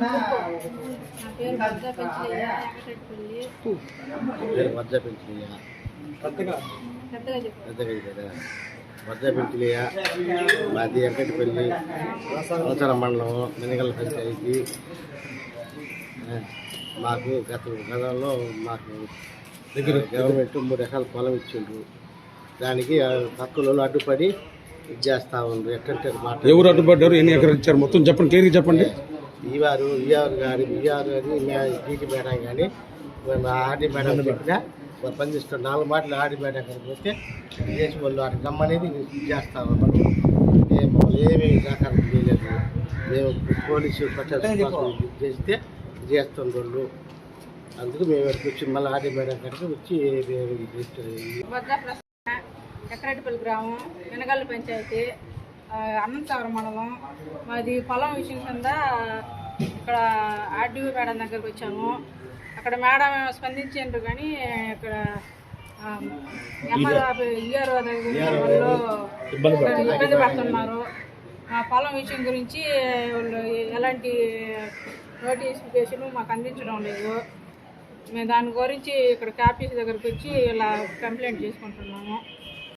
నా పేరు బద్ద పెంచలయ్య మధ్య పెంచులియా పెద్దగా మధ్య పెంచులియా మాది వెంకటపల్లి అవసరం మండలం మినగల పంచాయతీ మాకు గత గతంలో మాకు దగ్గర గవర్నమెంట్ మూడు ఎకరాల పొలం ఇచ్చిండ్రు దానికి ఆ అడ్డుపడి చేస్తా ఉండ్రు ఎట్టంటే మాట ఎవరు అడ్డుపడ్డారు? ఎన్ని ఎకరాలు ఇచ్చారు? మొత్తం చెప్పండి క్లియర్గా చెప్పండి. ఈవారు ఈఆర్ గారి ఈఆర్ అని డీటీ మేడం కానీ మేము ఆర్డీ మేడం చెప్పినా వాళ్ళు పనిచేస్తున్న నాలుగు మాటలు ఆర్డీ మేడం గారికి పోతే చేసి వాళ్ళు అటు రమ్మనేది చేస్తాము మనం మేము ఏమీ సహకారం చేయలేదు. మేము పోలీసు చేస్తే చేస్తుంది వాళ్ళు అందుకు మేము ఇక్కడికి వచ్చి మళ్ళీ ఆర్డీ మేడం గారికి వచ్చి ఎక్కరెడ్డిపల్లి గ్రామం వెనగల్లి పంచాయతీ అనంతవరం మండలం. మాది పొలం విషయం కింద ఇక్కడ ఆర్డీఓ మేడం దగ్గరకు వచ్చాము. అక్కడ మేడం స్పందించారు కానీ ఇక్కడ వాళ్ళు ఇబ్బంది పడుతున్నారు. మా పొలం విషయం గురించి వాళ్ళు ఎలాంటి నోటిఫికేషన్ మాకు అందించడం లేదు. మేము దాని గురించి ఇక్కడ ఆఫీస్ దగ్గరికి వచ్చి ఇలా కంప్లైంట్ చేసుకుంటున్నాము.